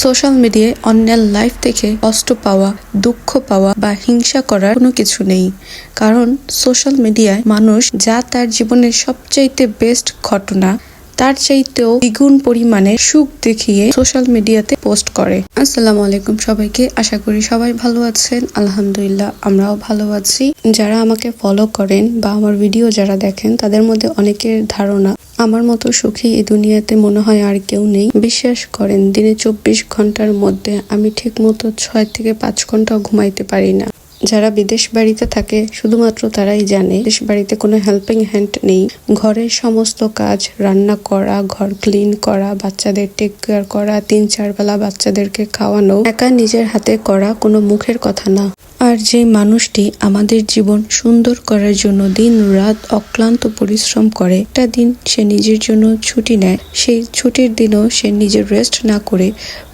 Social মিডিয়ায় অন্যের life থেকে কষ্ট পাওয়া, দুঃখ পাওয়া বা হিংসা করার কোনো কিছু নেই। কারণ সোশ্যাল মিডিয়ায় মানুষ যা তার জীবনের সবচাইতে বেস্ট ঘটনা, তার চাইতেও দ্বিগুণ পরিমাণে সুখ দেখিয়ে সোশ্যাল মিডিয়াতে পোস্ট করে। আসসালামু আলাইকুম সবাইকে, আশা করি সবাই ভালো আছেন। আলহামদুলিল্লাহ, আমরাও ভালো আছি। যারা আমাকে ফলো করেন বা আমার ভিডিও যারা দেখেন, তাদের মধ্যে অনেকের ধারণা আমার মতো সুখী এই দুনিয়াতে মনে হয় আর কেউ নেই। বিশ্বাস করেন, দিনে চব্বিশ ঘণ্টার মধ্যে আমি ঠিক মতো ছয় থেকে পাঁচ ঘন্টাও ঘুমাইতে পারি না। যারা বিদেশ বাড়িতে থাকে, শুধুমাত্র তারাই জানে দেশ বাড়িতে কোনো হেল্পিং হ্যান্ড নেই। ঘরের সমস্ত কাজ, রান্না করা, ঘর ক্লিন করা, বাচ্চাদের টেক কেয়ার করা, তিন চার বেলা বাচ্চাদেরকে খাওয়ানো, একা নিজের হাতে করা কোনো মুখের কথা না। আর যে মানুষটি আমাদের জীবন সুন্দর করার জন্য দিন রাত অক্লান্ত পরিশ্রম করে, একটা দিন সে নিজের জন্য ছুটি নেয়। সেই ছুটির দিনও সে নিজের রেস্ট না করে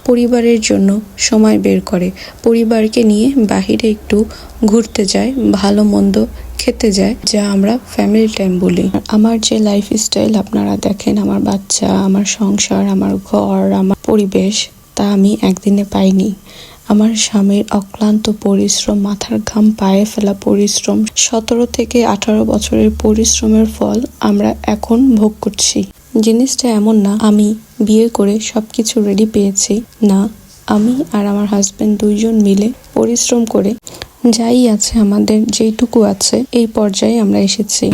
পরিবারের জন্য সময় বের করে। পরিবারকে নিয়ে বাহিরে একটু ঘুরতে যায়, ভালো মন্দ খেতে যায়, যা আমরা ফ্যামিলি টাইম বলি। আমার যে লাইফ স্টাইল আপনারা দেখেন, আমার বাচ্চা, আমার সংসার, আমার ঘর, আমার পরিবেশ, তা আমি একদিনে পাইনি। আমার স্বামীর অক্লান্ত পরিশ্রম, মাথার ঘাম, পায়ে ফেলা পরিশ্রম, সতেরো থেকে আঠারো বছরের পরিশ্রমের ফল আমরা এখন ভোগ করছি। জিনিসটা এমন না, আমি বিয়ে করে সবকিছু রেডি পেয়েছি। না, আমি আর আমার হাজব্যান্ড দুইজন মিলে পরিশ্রম করে যাই আছে, আমাদের যেইটুকু আছে, এই পর্যায়ে আমরা এসেছি.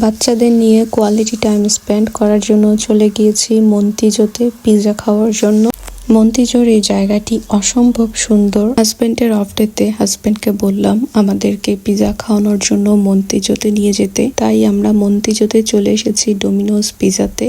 বাচ্চাদের নিয়ে কোয়ালিটি টাইম স্পেন্ড করার জন্য চলে গিয়েছি মন্তিজোতে পিৎজা খাওয়ার জন্য। মন্তিজোর এই জায়গাটি অসম্ভব সুন্দর। হাজবেন্ডের অফ ডেতে হাজবেন্ডকে বললাম, আমাদেরকে পিজা খাওয়ানোর জন্য মন্তিজোতে নিয়ে যেতে। তাই আমরা মন্তিজোতে চলে এসেছি ডোমিনোজ পিৎজাতে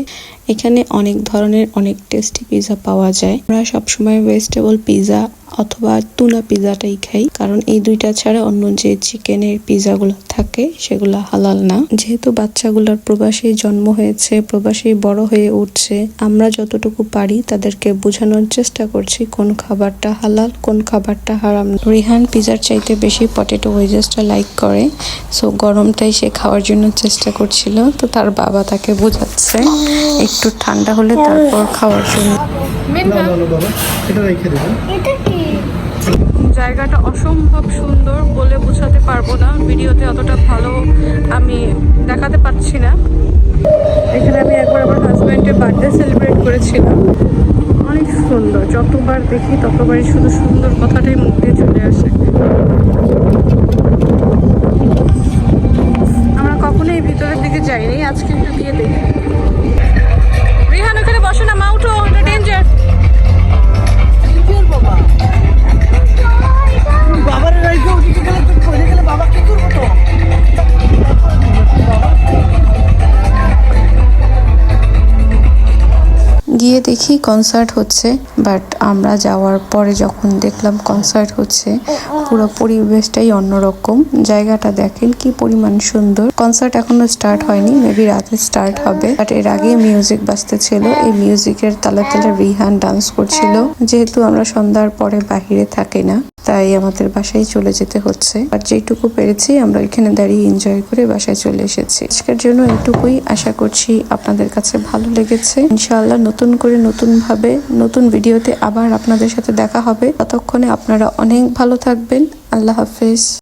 এখানে অনেক ধরনের অনেক টেস্টি পিৎজা পাওয়া যায়। আমরা সবসময় ভেজিটেবল পিৎজা অথবা টুনা পিৎজাটাই খাই, কারণ এই দুইটা ছাড়া অন্য যে চিকেনের পিৎজাগুলো থাকে, সেগুলো হালাল না। যেহেতু বাচ্চাগুলোর প্রবাসী জন্ম হয়েছে, প্রবাসী বড় হয়ে উঠছে, আমরা যতটুকু পারি তাদেরকে বোঝানোর চেষ্টা করছি কোন খাবারটা হালাল, কোন খাবারটা হারাম। রিহান পিৎজার চাইতে বেশি পটেটো ওয়েজেসটা লাইক করে সো গরমটাই সে খাওয়ার জন্য চেষ্টা করছিল, তো তার বাবা তাকে বোঝাচ্ছে। একটু ঠান্ডা হলে তারপর খাওয়ার জন্য। জায়গাটা অসম্ভব সুন্দর বলে বোঝাতে পারব না। ভিডিওতে অতটা ভালো আমি দেখাতে পাচ্ছি না। এখানে আমি একবার আমার হাজব্যান্ডের বার্থডে সেলিব্রেট করেছিলাম। অনেক সুন্দর। যতবার দেখি ততবারই শুধু সুন্দর কথাটাই মুখ দিয়ে চলে আসে। আমরা কখনোই ভিতরের দিকে যাইনি। আজকে একটু গিয়ে দেখি। রিহান ওখানে বসো না মা গিয়ে দেখি কনসার্ট হচ্ছে বাট আমরা যাওয়ার পরে যখন দেখলাম কনসার্ট হচ্ছে, পুরো পরিবেশটাই অন্যরকম। জায়গাটা দেখেন কি পরিমাণ সুন্দর। কনসার্ট এখনও স্টার্ট হয়নি মেবি রাতে স্টার্ট হবে বাট এর আগে মিউজিক বাজতে ছিল এই মিউজিকের তালে তালে রিহান ডান্স করছিল। যেহেতু আমরা সন্ধ্যার পরে বাহিরে থাকি না। তাই আমাদের বাসায় চলে যেতে হচ্ছে। আর যেটুকু পেরেছি আমরা এখানে দাঁড়িয়ে এনজয় করে বাসায় চলে এসেছি। আজকের জন্য এটুকুই আশা করছি আপনাদের কাছে ভালো লেগেছে। ইনশাআল্লাহ নতুন করে নতুন ভাবে নতুন ভিডিওতে আবার আপনাদের সাথে দেখা হবে। ততক্ষণে আপনারা অনেক ভালো থাকবেন। আল্লাহ হাফেজ।